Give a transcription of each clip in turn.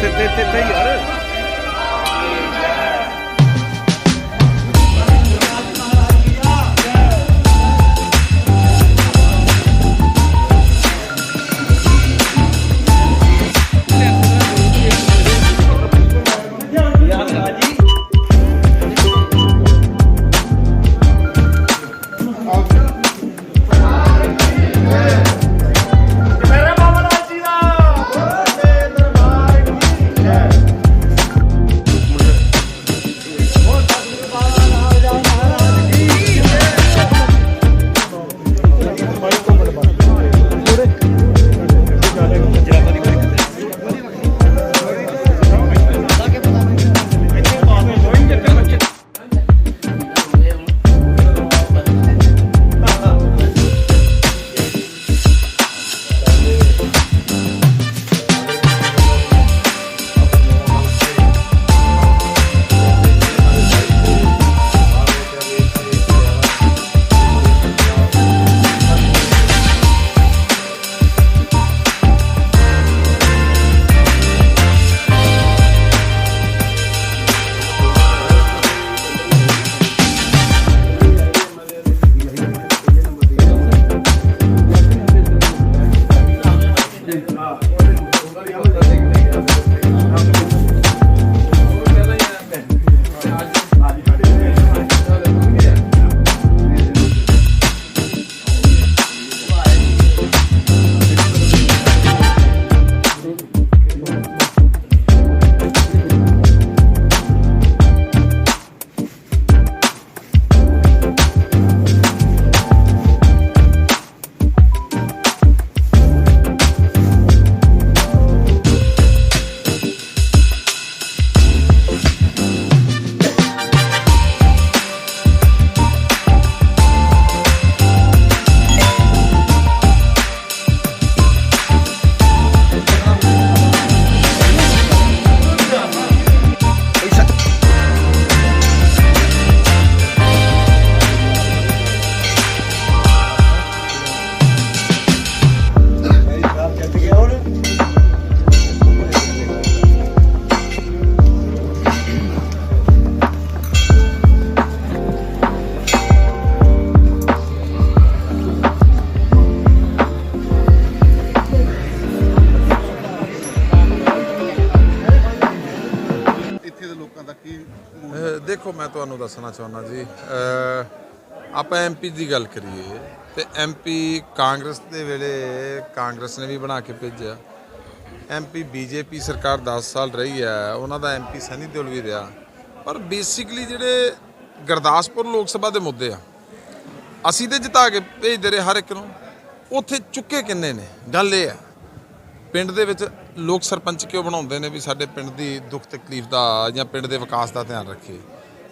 ਤੇ ਤੇ ਤੇ ਯਾਰ ਦਾ ਕੀ ਦੇਖੋ, ਮੈਂ ਤੁਹਾਨੂੰ ਦੱਸਣਾ ਚਾਹੁੰਦਾ ਜੀ, ਅਹ ਆਪਾਂ ਐਮਪੀ ਦੀ ਗੱਲ ਕਰੀਏ ਤੇ ਐਮਪੀ ਕਾਂਗਰਸ ਦੇ ਵੇਲੇ ਕਾਂਗਰਸ ਨੇ ਵੀ ਬਣਾ ਕੇ ਭੇਜਿਆ। ਐਮਪੀ ਬੀਜੇਪੀ ਸਰਕਾਰ 10 ਸਾਲ ਰਹੀ ਹੈ, ਉਹਨਾਂ ਦਾ ਐਮਪੀ ਸਨੀ ਦਿਓਲ ਵੀ ਰਿਹਾ। ਪਰ ਬੇਸਿਕਲੀ ਜਿਹੜੇ ਗੁਰਦਾਸਪੁਰ ਲੋਕ ਸਭਾ ਦੇ ਮੁੱਦੇ ਆ, ਅਸੀਂ ਤੇ ਜਿਤਾ ਕੇ ਭੇਜਦੇ ਰਹੇ ਹਰ ਇੱਕ ਨੂੰ, ਉੱਥੇ ਚੁੱਕੇ ਕਿੰਨੇ ਨੇ? ਗੱਲ ਇਹ ਹੈ। ਪਿੰਡ ਦੇ ਵਿੱਚ ਲੋਕ ਸਰਪੰਚ ਕਿਉਂ ਬਣਾਉਂਦੇ ਨੇ ਵੀ ਸਾਡੇ ਪਿੰਡ ਦੀ ਦੁੱਖ ਤਕਲੀਫ ਦਾ ਜਾਂ ਪਿੰਡ ਦੇ ਵਿਕਾਸ ਦਾ ਧਿਆਨ ਰੱਖੇ?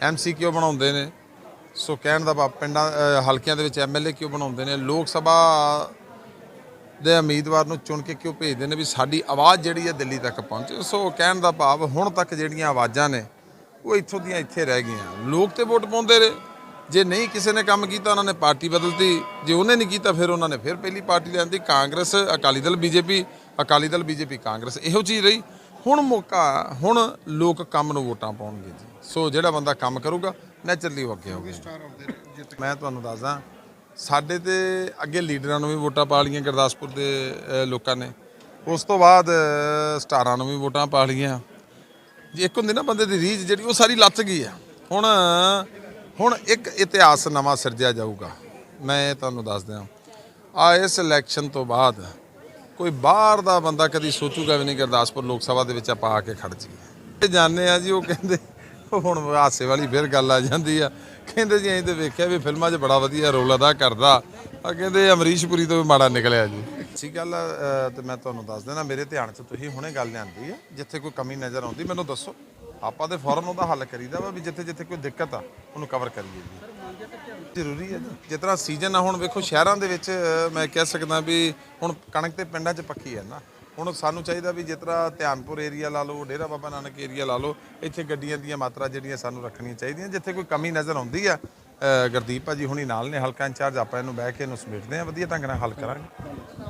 ਐਮਸੀ ਕਿਉਂ ਬਣਾਉਂਦੇ ਨੇ? ਸੋ ਕਹਿਣ ਦਾ ਭਾਵ ਪਿੰਡਾਂ ਹਲਕਿਆਂ ਦੇ ਵਿੱਚ ਐਮਐਲਏ ਕਿਉਂ ਬਣਾਉਂਦੇ ਨੇ? ਲੋਕ ਸਭਾ ਦੇ ਉਮੀਦਵਾਰ ਨੂੰ ਚੁਣ ਕੇ ਕਿਉਂ ਭੇਜਦੇ ਨੇ ਵੀ ਸਾਡੀ ਆਵਾਜ਼ ਜਿਹੜੀ ਹੈ ਦਿੱਲੀ ਤੱਕ ਪਹੁੰਚੇ? ਸੋ ਕਹਿਣ ਦਾ ਭਾਵ ਹੁਣ ਤੱਕ ਜਿਹੜੀਆਂ ਆਵਾਜ਼ਾਂ ਨੇ, ਉਹ ਇੱਥੋਂ ਦੀਆਂ ਇੱਥੇ ਰਹਿ ਗਈਆਂ। ਲੋਕ ਤੇ ਵੋਟ ਪਾਉਂਦੇ ਰਹੇ। ਜੇ ਨਹੀਂ ਕਿਸੇ ਨੇ ਕੰਮ ਕੀਤਾ, ਉਹਨਾਂ ਨੇ ਪਾਰਟੀ ਬਦਲਤੀ। ਜੇ ਉਹਨੇ ਨਹੀਂ ਕੀਤਾ, ਫਿਰ ਉਹਨਾਂ ਨੇ ਫਿਰ ਪਹਿਲੀ ਪਾਰਟੀ ਲਿਆਂਦੀ ਕਾਂਗਰਸ, ਅਕਾਲੀ ਦਲ, ਬੀਜੇਪੀ ਅਕਾਲੀ ਦਲ, ਬੀਜੇਪੀ, ਕਾਂਗਰਸ, ਇਹੋ ਚੀਜ਼ ਰਹੀ। ਹੁਣ ਮੌਕਾ, ਹੁਣ ਲੋਕ ਕੰਮ ਨੂੰ ਵੋਟਾਂ ਪਾਉਣਗੇ ਜੀ। ਸੋ ਜਿਹੜਾ ਬੰਦਾ ਕੰਮ ਕਰੂਗਾ, ਨੈਚੁਰਲੀ ਉਹ ਅੱਗੇ ਹੋਊਗਾ ਮੈਂ ਤੁਹਾਨੂੰ ਦੱਸਦਾ, ਸਾਡੇ ਤੇ ਅੱਗੇ ਲੀਡਰਾਂ ਨੂੰ ਵੀ ਵੋਟਾਂ ਪਾ ਲਈਆਂ ਗੁਰਦਾਸਪੁਰ ਦੇ ਲੋਕਾਂ ਨੇ। ਉਸ ਤੋਂ ਬਾਅਦ ਸਟਾਰਾਂ ਨੂੰ ਵੀ ਵੋਟਾਂ ਪਾ ਲਈਆਂ। ਜੇ, ਇੱਕ ਹੁੰਦੀ ਨਾ ਬੰਦੇ ਦੀ ਰੀਝ ਜਿਹੜੀ, ਉਹ ਸਾਰੀ ਲੱਥ ਗਈ ਆ। ਹੁਣ ਹੁਣ ਇੱਕ ਇਤਿਹਾਸ ਨਵਾਂ ਸਿਰਜਿਆ ਜਾਊਗਾ। ਮੈਂ ਤੁਹਾਨੂੰ ਦੱਸ ਦਿਆਂ ਆ ਇਸ ਇਲੈਕਸ਼ਨ ਤੋਂ ਬਾਅਦ ਕੋਈ ਬਾਹਰ ਦਾ ਬੰਦਾ ਕਦੀ ਸੋਚੂਗਾ ਵੀ ਨਹੀਂ ਗੁਰਦਾਸਪੁਰ ਲੋਕ ਸਭਾ ਦੇ ਵਿੱਚ ਆਪਾਂ ਆ ਕੇ ਖੜ ਜਾਈਏ। ਇਹ ਜਾਣਦੇ ਆ ਜੀ ਉਹ ਕਹਿੰਦੇ ਉਹ ਹੁਣ ਹਾਸੇ ਵਾਲੀ ਫਿਰ ਗੱਲ ਆ ਜਾਂਦੀ ਆ। ਕਹਿੰਦੇ ਜੀ ਅਸੀਂ ਤੇ ਵੇਖਿਆ ਵੀ ਫਿਲਮਾਂ 'ਚ ਬੜਾ ਵਧੀਆ ਰੋਲ ਅਦਾ ਕਰਦਾ। ਆ ਕਹਿੰਦੇ ਅਮਰੀਸ਼ ਪੁਰੀ ਤੋਂ ਵੀ ਮਾੜਾ ਨਿਕਲਿਆ ਜੀ। ਅੱਛੀ ਗੱਲ ਆ, ਅ, ਤੇ ਮੈਂ ਤੁਹਾਨੂੰ ਦੱਸ ਦੇਣਾ ਮੇਰੇ ਧਿਆਨ 'ਚ ਤੁਸੀਂ ਹੁਣੇ ਗੱਲ ਲਿਆਂਦੀ ਹੈ ਜਿੱਥੇ ਕੋਈ ਕਮੀ ਨਜ਼ਰ ਆਉਂਦੀ ਮੈਨੂੰ ਦੱਸੋ। ਆਪਾਂ ਤੇ ਫੌਰਨ ਉਹਦਾ ਹੱਲ ਕਰੀਦਾ ਵਾ ਵੀ ਜਿੱਥੇ ਜਿੱਥੇ ਕੋਈ ਦਿੱਕਤ ਆ ਉਹਨੂੰ ਕਵਰ ਕਰੀਏ ਜੀ। ਜ਼ਰੂਰੀ ਹੈ ਜੀ ਜਿਸ ਤਰ੍ਹਾਂ ਸੀਜ਼ਨ ਆ ਹੁਣ ਵੇਖੋ ਸ਼ਹਿਰਾਂ ਦੇ ਵਿੱਚ ਮੈਂ ਕਹਿ ਸਕਦਾ ਵੀ ਹੁਣ ਕਣਕ ਤੇ ਪਿੰਡਾਂ 'ਚ ਪੱਕੀ ਹੈ ਨਾ। ਹੁਣ ਸਾਨੂੰ ਚਾਹੀਦਾ ਵੀ ਜਿਸ ਤਰ੍ਹਾਂ ਧਿਆਨਪੁਰ ਏਰੀਆ ਲਾ ਲਓ ਡੇਰਾ ਬਾਬਾ ਨਾਨਕ ਏਰੀਆ ਲਾ ਲਓ ਇੱਥੇ ਗੱਡੀਆਂ ਦੀਆਂ ਮਾਤਰਾ ਜਿਹੜੀਆਂ ਸਾਨੂੰ ਰੱਖਣੀਆਂ ਚਾਹੀਦੀਆਂ। ਜਿੱਥੇ ਕੋਈ ਕਮੀ ਨਜ਼ਰ ਆਉਂਦੀ ਆ ਅ, ਗੁਰਦੀਪ ਭਾਜੀ ਹੁਣੀ ਨਾਲ ਨੇ ਹਲਕਾ ਇੰਚਾਰਜ ਆਪਾਂ ਇਹਨੂੰ ਬਹਿ ਕੇ ਇਹਨੂੰ ਸਮੇਟਦੇ ਆ ਵਧੀਆ ਢੰਗ ਨਾਲ ਹੱਲ ਕਰਾਂਗੇ।